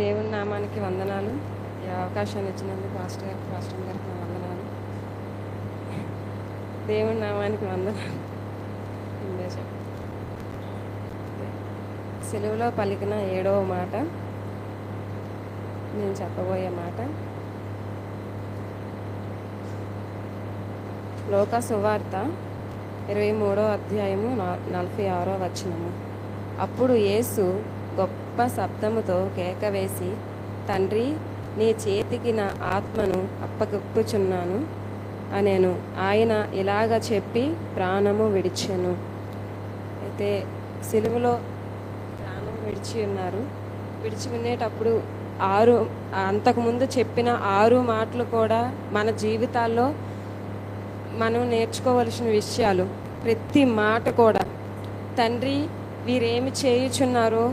దేవుని నామానికి వందనాలు. ఈ అవకాశాన్ని ఇచ్చినందుకు మాస్టర్ గారికి మాస్టర్ గారికి వందనాలు. దేవుని నామానికి వందనాలు. సెలవులో పలికిన ఏడవ మాట నేను చెప్పబోయే మాట. లోక సువార్త ఇరవై మూడో అధ్యాయము నలభై ఆరో వచ్చినము అప్పుడు యేసు గొప్ప శబ్దముతో కేకవేసి తండ్రి నీ చేతికి నా ఆత్మను అప్పగొప్పుచున్నాను అనేను. ఆయన ఇలాగ చెప్పి ప్రాణము విడిచాను. అయితే సిలువలో ప్రాణం విడిచి ఉన్నారు. విడిచి ఉండేటప్పుడు ఆరు అంతకుముందు చెప్పిన ఆరు మాటలు కూడా మన జీవితాల్లో మనం నేర్చుకోవలసిన విషయాలు. ప్రతి మాట కూడా తండ్రి వీరేమి చేయుచున్నారో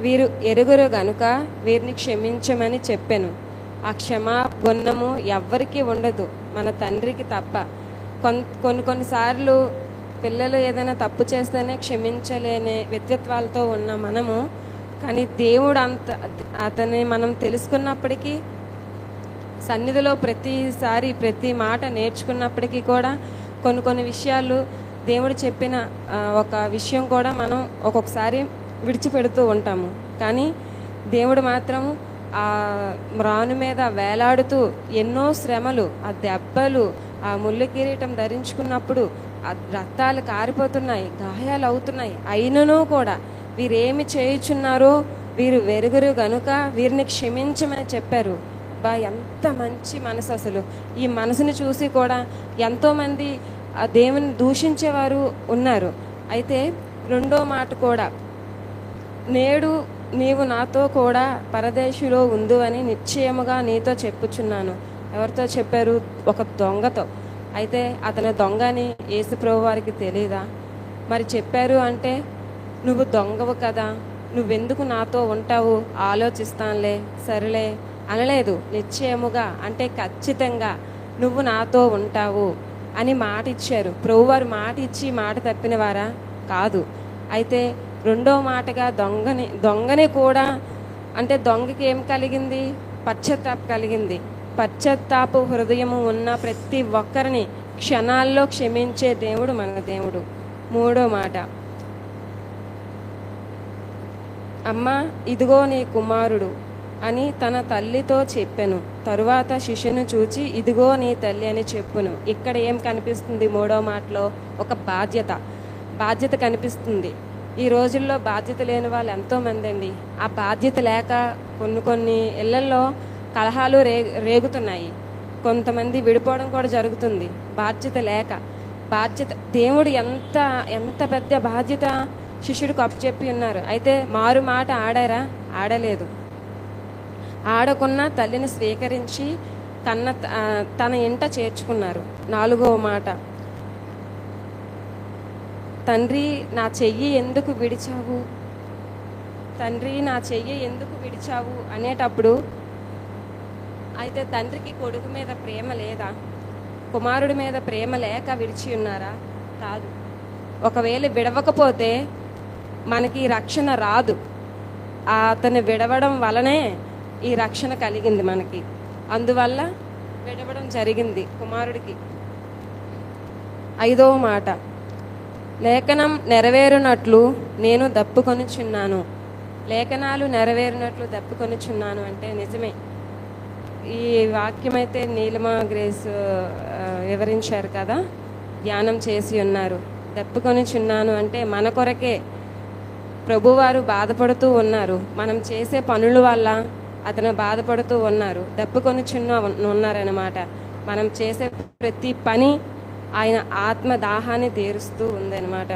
వీరు ఎరుగురు గనుక వీరిని క్షమించమని చెప్పాను. ఆ క్షమా గుణము ఎవ్వరికీ ఉండదు మన తండ్రికి తప్ప. కొన్ కొన్ని కొన్నిసార్లు పిల్లలు ఏదైనా తప్పు చేస్తేనే క్షమించలేని వ్యక్తిత్వాలతో ఉన్న మనము కానీ దేవుడు అంత అతని మనం తెలుసుకున్నప్పటికీ సన్నిధిలో ప్రతిసారి ప్రతి మాట నేర్చుకున్నప్పటికీ కూడా కొన్ని కొన్ని విషయాలు దేవుడు చెప్పిన ఒక విషయం కూడా మనం ఒక్కొక్కసారి విడిచిపెడుతూ ఉంటాము. కానీ దేవుడు మాత్రం ఆ మ్రాను మీద వేలాడుతూ ఎన్నో శ్రమలు ఆ దెబ్బలు ఆ ముళ్ళు కిరీటం ధరించుకున్నప్పుడు ఆ రక్తాలు కారిపోతున్నాయి గాయాలు అవుతున్నాయి. అయినను కూడా వీరేమి చేయుచున్నారో వీరు వెరుగురు గనుక వీరిని క్షమించమని చెప్పారు. బా ఎంత మంచి మనసు అసలు. ఈ మనసుని చూసి కూడా ఎంతోమంది ఆ దేవుని దూషించేవారు ఉన్నారు. అయితే రెండో మాట కూడా నేడు నీవు నాతో కూడా పరదేశిలో ఉందువని నిశ్చయముగా నీతో చెప్పుచున్నాను. ఎవరితో చెప్పారు? ఒక దొంగతో. అయితే అతని దొంగ అని యేసుప్రభు వారికి తెలియదా మరి చెప్పారు అంటే నువ్వు దొంగవు కదా. నువ్వెందుకు నాతో ఉంటావు? ఆలోచిస్తానులే. సరేలే. అనలేదు. నిశ్చయముగా అంటే ఖచ్చితంగా నువ్వు నాతో ఉంటావు అని మాట ఇచ్చారు ప్రభువారు మాట ఇచ్చి మాట తప్పిన వారా కాదు. అయితే రెండో మాటగా దొంగని దొంగని కూడా అంటే దొంగకి ఏం కలిగింది? పశ్చాత్తాప కలిగింది. పశ్చాత్తాపు హృదయము ఉన్న ప్రతి ఒక్కరిని క్షణాల్లో క్షమించే దేవుడు మన దేవుడు. మూడో మాట. అమ్మ ఇదిగో నీ కుమారుడు అని తన తల్లితో చెప్పాను. తరువాత శిష్యును చూచి ఇదిగో నీ తల్లి అని చెప్పును. ఇక్కడ ఏం కనిపిస్తుంది మూడో మాటలో? ఒక బాధ్యత. బాధ్యత కనిపిస్తుంది. ఈ రోజుల్లో బాధ్యత లేని వాళ్ళు ఎంతోమంది అండి. ఆ బాధ్యత లేక కొన్ని కొన్ని ఇళ్ళల్లో కలహాలు రే రేగుతున్నాయి. కొంతమంది విడిపోవడం కూడా జరుగుతుంది. బాధ్యత లేక. బాధ్యత దేవుడు ఎంత ఎంత పెద్ద బాధ్యత శిష్యుడికి అప్పచెప్పి ఉన్నారు. అయితే మారు మాట ఆడారా? ఆడలేదు. ఆడకున్న తల్లిని స్వీకరించి తన తన ఇంట చేర్చుకున్నారు. నాలుగవ మాట. తండ్రి నా చెయ్యి ఎందుకు విడిచావు? తండ్రి నా చెయ్యి ఎందుకు విడిచావు? అనేటప్పుడు అయితే తండ్రికి కొడుకు మీద ప్రేమ లేదా? కుమారుడి మీద ప్రేమ లేక విడిచి ఉన్నారా? కాదు ఒకవేళ విడవకపోతే మనకి రక్షణ రాదు. అతను విడవడం వలనే ఈ రక్షణ కలిగింది మనకి. అందువల్ల విడవడం జరిగింది కుమారుడికి. ఐదవ మాట. లేఖనం నెరవేరునట్లు నేను దప్పుకొనిచున్నాను. లేఖనాలు నెరవేరినట్లు దప్పుకొనిచున్నాను అంటే నిజమే. ఈ వాక్యం అయితే నీలిమ గ్రేస్ వివరించారు కదా? ధ్యానం చేసి ఉన్నారు. దప్పుకొనిచున్నాను అంటే మన కొరకే ప్రభువారు బాధపడుతూ ఉన్నారు. మనం చేసే పనుల వల్ల అతను బాధపడుతూ ఉన్నారు. దప్పుకొని చిన్న ఉన్నారనమాట మనం చేసే ప్రతి పని ఆయన ఆత్మ దాహాన్ని తీరుస్తూ ఉందన్నమాట.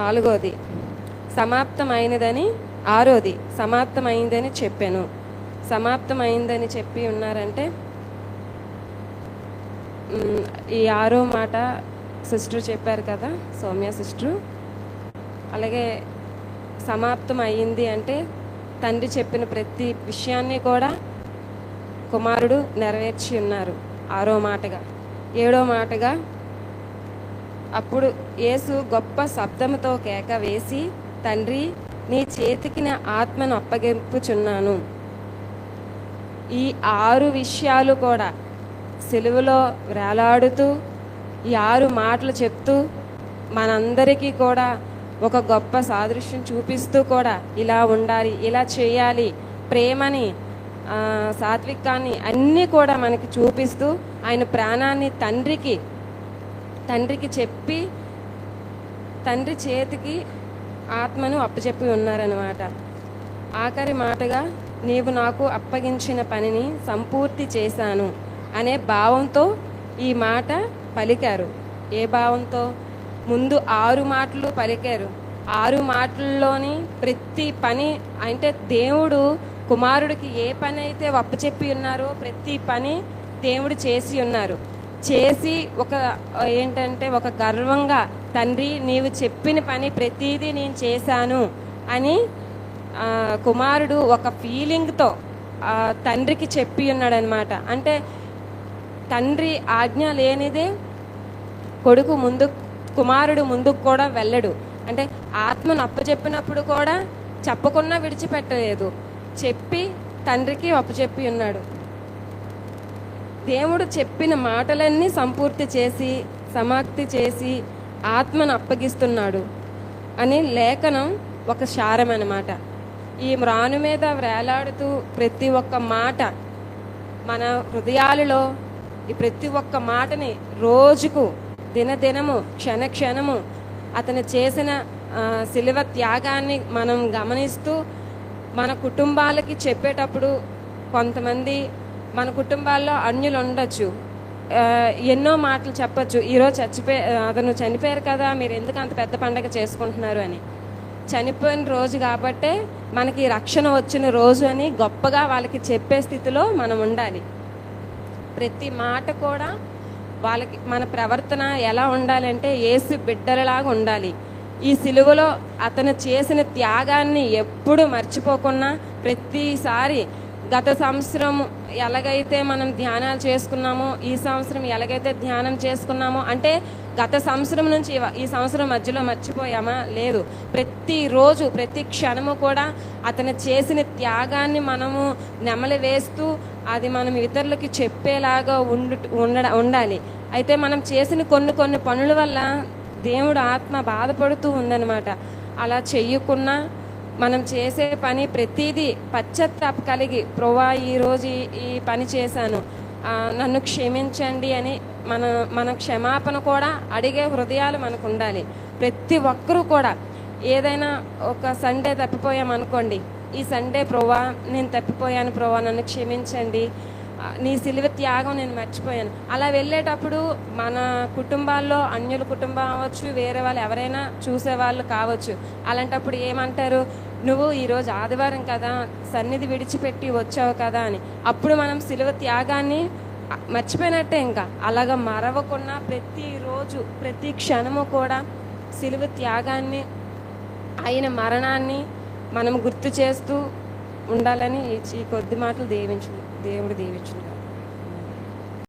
నాలుగోది సమాప్తమైనదని ఆరోది సమాప్తమైందని చెప్పాను. సమాప్తమైందని చెప్పి ఉన్నారంటే ఈ ఆరో మాట సిస్టర్ చెప్పారు కదా సౌమ్య సిస్టర్. అలాగే సమాప్తం అయ్యింది అంటే తండ్రి చెప్పిన ప్రతి విషయాన్ని కూడా కుమారుడు నెరవేర్చి ఉన్నారు ఆరో మాటగా. ఏడో మాటగా అప్పుడు యేసు గొప్ప శబ్దముతో కేక వేసి తండ్రి నీ చేతికి నా ఆత్మను అప్పగింపుచున్నాను. ఈ ఆరు విషయాలు కూడా సెలువులో వేలాడుతూ ఈ ఆరు మాటలు చెప్తూ మనందరికీ కూడా ఒక గొప్ప సాదృశ్యం చూపిస్తూ కూడా ఇలా ఉండాలి ఇలా చేయాలి. ప్రేమని సాత్వికాన్ని అన్నీ కూడా మనకి చూపిస్తూ ఆయన ప్రాణాన్ని తండ్రికి తండ్రికి చెప్పి తండ్రి చేతికి ఆత్మను అప్పచెప్పి ఉన్నారనమాట ఆఖరి మాటగా నీవు నాకు అప్పగించిన పనిని సంపూర్తి చేశాను అనే భావంతో ఈ మాట పలికారు. ఏ భావంతో? ముందు ఆరు మాటలు పలికారు. ఆరు మాటల్లోని ప్రతి పని అంటే దేవుడు కుమారుడికి ఏ పని అయితే అప్పచెప్పి ఉన్నారో ప్రతి పని దేవుడు చేసి ఉన్నారు. చేసి ఒక ఏంటంటే ఒక గర్వంగా తండ్రి నీవు చెప్పిన పని ప్రతిదీ నేను చేశాను అని కుమారుడు ఒక ఫీలింగ్తో తండ్రికి చెప్పి ఉన్నాడనమాట. అంటే తండ్రి ఆజ్ఞ లేనిదే కొడుకు ముందు కుమారుడు ముందుకు కూడా వెళ్ళడు. అంటే ఆత్మను అప్పచెప్పినప్పుడు కూడా చెప్పకుండా విడిచిపెట్టలేదు. చెప్పి తండ్రికి అప్పచెప్పి ఉన్నాడు. దేవుడు చెప్పిన మాటలన్నీ సంపూర్తి చేసి సమాప్తి చేసి ఆత్మను అప్పగిస్తున్నాడు అని లేఖనం ఒక సారం అన్నమాట. ఈ మ్రాను మీద వేలాడుతూ ప్రతి ఒక్క మాట మన హృదయాలలో ఈ ప్రతి ఒక్క మాటని రోజుకు దినదినము క్షణ క్షణము అతను చేసిన శిలువ త్యాగాన్ని మనం గమనిస్తూ మన కుటుంబాలకి చెప్పేటప్పుడు కొంతమంది మన కుటుంబాల్లో అన్యులు ఉండొచ్చు ఎన్నో మాటలు చెప్పచ్చు. ఈరోజు చచ్చిపోయి అతను చనిపోయారు కదా మీరు ఎందుకు అంత పెద్ద పండగ చేసుకుంటున్నారు అని. చనిపోయిన రోజు కాబట్టే మనకి రక్షణ వచ్చిన రోజు అని గొప్పగా వాళ్ళకి చెప్పే స్థితిలో మనం ఉండాలి. ప్రతి మాట కూడా వాళ్ళకి మన ప్రవర్తన ఎలా ఉండాలంటే ఏసు బిడ్డలలాగా ఉండాలి. ఈ సిలువలో అతను చేసిన త్యాగాన్ని ఎప్పుడు మర్చిపోకుండా ప్రతిసారి గత సంవత్సరం ఎలాగైతే మనం ధ్యానాలు చేసుకున్నామో ఈ సంవత్సరం ఎలాగైతే ధ్యానం చేసుకున్నామో అంటే గత సంవత్సరం నుంచి ఈ సంవత్సరం మధ్యలో మర్చిపోయామా? లేదు. ప్రతిరోజు ప్రతి క్షణము కూడా అతను చేసిన త్యాగాన్ని మనము నెమలి వేస్తూ అది మనం ఇతరులకి చెప్పేలాగా ఉండు ఉండ ఉండాలి. అయితే మనం చేసిన కొన్ని కొన్ని పనుల వల్ల దేవుడు ఆత్మ బాధపడుతూ ఉందన్నమాట. అలా చెయ్యకున్నా మనం చేసే పని ప్రతిదీ పశ్చాత్తాప కలిగి ప్రవ్వా ఈరోజు ఈ- పని చేశాను. నన్ను క్షమించండి అని మన మన క్షమాపణ కూడా అడిగే హృదయాలు మనకు ఉండాలి ప్రతి ఒక్కరూ కూడా ఏదైనా ఒక సండే తప్పిపోయామనుకోండి ఈ సండే ప్రోవా నేను తప్పిపోయాను ప్రోవా నన్ను క్షమించండి. నీ సిలువ త్యాగం నేను మర్చిపోయాను. అలా వెళ్ళేటప్పుడు మన కుటుంబాల్లో అన్యుల కుటుంబం అవ్వచ్చు వేరే వాళ్ళు ఎవరైనా చూసేవాళ్ళు కావచ్చు. అలాంటప్పుడు ఏమంటారు? నువ్వు ఈరోజు ఆదివారం కదా సన్నిధి విడిచిపెట్టి వచ్చావు కదా అని. అప్పుడు మనం సిలువ త్యాగాన్ని మర్చిపోయినట్టే ఇంకా. అలాగ మరవకుండా ప్రతిరోజు ప్రతి క్షణము కూడా సిలువ త్యాగాన్ని అయిన మరణాన్ని మనం గుర్తు చేస్తూ ఉండాలని ఈ- కొద్ది మాటలు దీవించు దేవుడు దీవించుగా